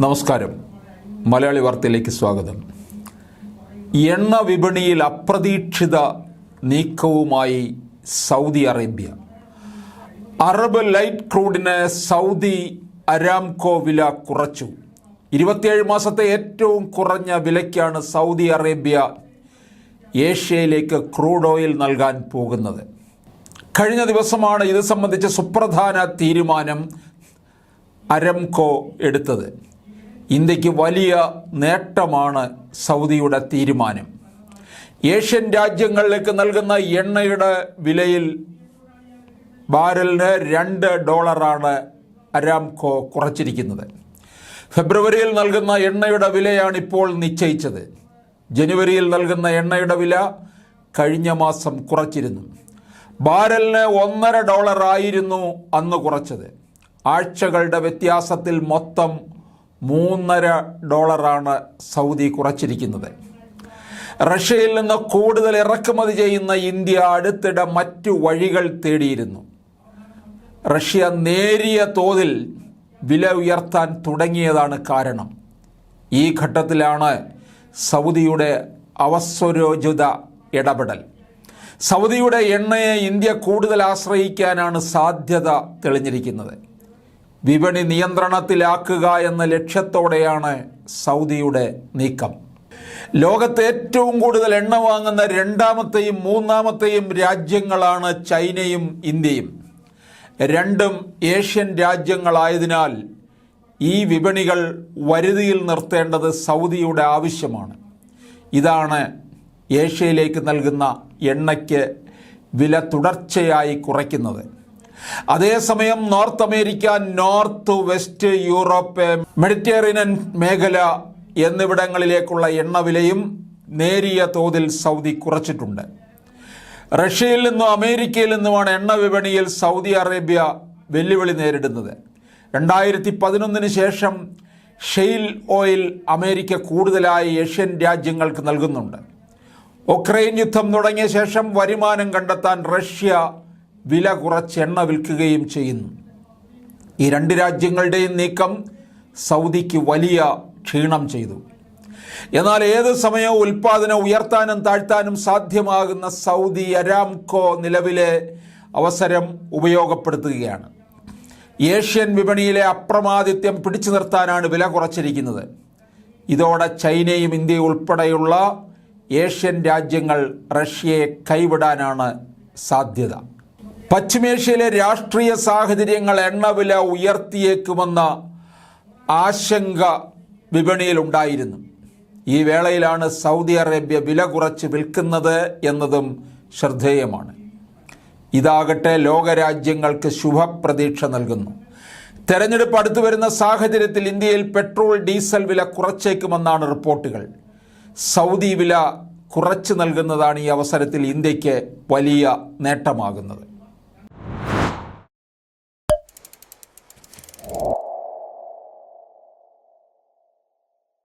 നമസ്കാരം. മലയാളി വാർത്തയിലേക്ക് സ്വാഗതം. എണ്ണ വിപണിയിൽ അപ്രതീക്ഷിത നീക്കവുമായി സൗദി അറേബ്യ. അറബ് ലൈറ്റ് ക്രൂഡിന് സൗദി അരാംകോ വില കുറച്ചു. ഇരുപത്തിയേഴ് മാസത്തെ ഏറ്റവും കുറഞ്ഞ വിലയ്ക്കാണ് സൗദി അറേബ്യ ഏഷ്യയിലേക്ക് ക്രൂഡ് ഓയിൽ നൽകാൻ പോകുന്നത്. കഴിഞ്ഞ ദിവസമാണ് ഇത് സംബന്ധിച്ച് സുപ്രധാന തീരുമാനം അരംകോ എടുത്തത്. ഇന്ത്യയ്ക്ക് വലിയ നേട്ടമാണ് സൗദിയുടെ തീരുമാനം. ഏഷ്യൻ രാജ്യങ്ങളിലേക്ക് നൽകുന്ന എണ്ണയുടെ വിലയിൽ ബാരലിന് രണ്ട് ഡോളറാണ് അരാംകോ കുറച്ചിരിക്കുന്നത്. ഫെബ്രുവരിയിൽ നൽകുന്ന എണ്ണയുടെ വിലയാണ് ഇപ്പോൾ നിശ്ചയിച്ചത്. ജനുവരിയിൽ നൽകുന്ന എണ്ണയുടെ വില കഴിഞ്ഞ മാസം കുറച്ചിരുന്നു. ബാരലിന് ഒന്നര ഡോളറായിരുന്നു അന്ന് കുറച്ചത്. ആഴ്ചകളുടെ വ്യത്യാസത്തിൽ മൊത്തം മൂന്നര ഡോളറാണ് സൗദി കുറച്ചിരിക്കുന്നത്. റഷ്യയിൽ നിന്ന് കൂടുതൽ ഇറക്കുമതി ചെയ്യുന്ന ഇന്ത്യ അടുത്തിടെ മറ്റു വഴികൾ തേടിയിരുന്നു. റഷ്യ നേരിയ തോതിൽ വില ഉയർത്താൻ തുടങ്ങിയതാണ് കാരണം. ഈ ഘട്ടത്തിലാണ് സൗദിയുടെ അവസ്വരോചിത ഇടപെടൽ. സൗദിയുടെ എണ്ണയെ ഇന്ത്യ കൂടുതൽ ആശ്രയിക്കാനാണ് സാധ്യത തെളിഞ്ഞിരിക്കുന്നത്. വിപണി നിയന്ത്രണത്തിലാക്കുക എന്ന ലക്ഷ്യത്തോടെയാണ് സൗദിയുടെ നീക്കം. ലോകത്ത് ഏറ്റവും കൂടുതൽ എണ്ണ വാങ്ങുന്ന രണ്ടാമത്തെയും മൂന്നാമത്തെയും രാജ്യങ്ങളാണ് ചൈനയും ഇന്ത്യയും. രണ്ടും ഏഷ്യൻ രാജ്യങ്ങളായതിനാൽ ഈ വിപണികൾ വരുതിയിൽ നിർത്തേണ്ടത് സൗദിയുടെ ആവശ്യമാണ്. ഇതാണ് ഏഷ്യയിലേക്ക് നൽകുന്ന എണ്ണയ്ക്ക് വില തുടർച്ചയായി കുറയ്ക്കുന്നത്. അതേസമയം North America North West Europe Mediterranean മേഖല എന്നിവിടങ്ങളിലേക്കുള്ള എണ്ണവിലയും നേരിയ തോതിൽ സൗദി കുറച്ചിട്ടുണ്ട്. റഷ്യയിൽ നിന്നും അമേരിക്കയിൽ നിന്നുമാണ് എണ്ണ വിപണിയിൽ സൗദി അറേബ്യ വെല്ലുവിളി നേരിടുന്നത്. രണ്ടായിരത്തി പതിനൊന്നിന് ശേഷം ഷെയിൽ ഓയിൽ അമേരിക്ക കൂടുതലായി ഏഷ്യൻ രാജ്യങ്ങൾക്ക് നൽകുന്നുണ്ട്. ഉക്രൈൻ യുദ്ധം തുടങ്ങിയ ശേഷം വരുമാനം കണ്ടെത്താൻ റഷ്യ വില കുറച്ച് എണ്ണ വിൽക്കുകയും ചെയ്യുന്നു. ഈ രണ്ട് രാജ്യങ്ങളുടെയും നീക്കം സൗദിക്ക് വലിയ ക്ഷീണം ചെയ്തു. എന്നാൽ ഏത് സമയവും ഉൽപാദനം ഉയർത്താനും താഴ്ത്താനും സാധ്യമാകുന്ന സൗദി അരാംകോ നിലവിലെ അവസരം ഉപയോഗപ്പെടുത്തുകയാണ്. ഏഷ്യൻ വിപണിയിലെ അപ്രമാദിത്യം പിടിച്ചു നിർത്താനാണ് വില കുറച്ചിരിക്കുന്നത്. ഇതോടെ ചൈനയും ഇന്ത്യയും ഉൾപ്പെടെയുള്ള ഏഷ്യൻ രാജ്യങ്ങൾ റഷ്യയെ കൈവിടാനാണ് സാധ്യത. പശ്ചിമേഷ്യയിലെ രാഷ്ട്രീയ സാഹചര്യങ്ങൾ എണ്ണവില ഉയർത്തിയേക്കുമെന്ന ആശങ്ക വിപണിയിലുണ്ടായിരുന്നു. ഈ വേളയിലാണ് സൗദി അറേബ്യ വില കുറച്ച് വിൽക്കുന്നത് എന്നതും ശ്രദ്ധേയമാണ്. ഇതാകട്ടെ ലോകരാജ്യങ്ങൾക്ക് ശുഭപ്രതീക്ഷ നൽകുന്നു. തെരഞ്ഞെടുപ്പ് അടുത്തു വരുന്ന സാഹചര്യത്തിൽ ഇന്ത്യയിൽ പെട്രോൾ ഡീസൽ വില കുറച്ചേക്കുമെന്നാണ് റിപ്പോർട്ടുകൾ. സൗദി വില കുറച്ച് നൽകുന്നതാണ് ഈ അവസരത്തിൽ ഇന്ത്യയ്ക്ക് വലിയ നേട്ടമാകുന്നത്.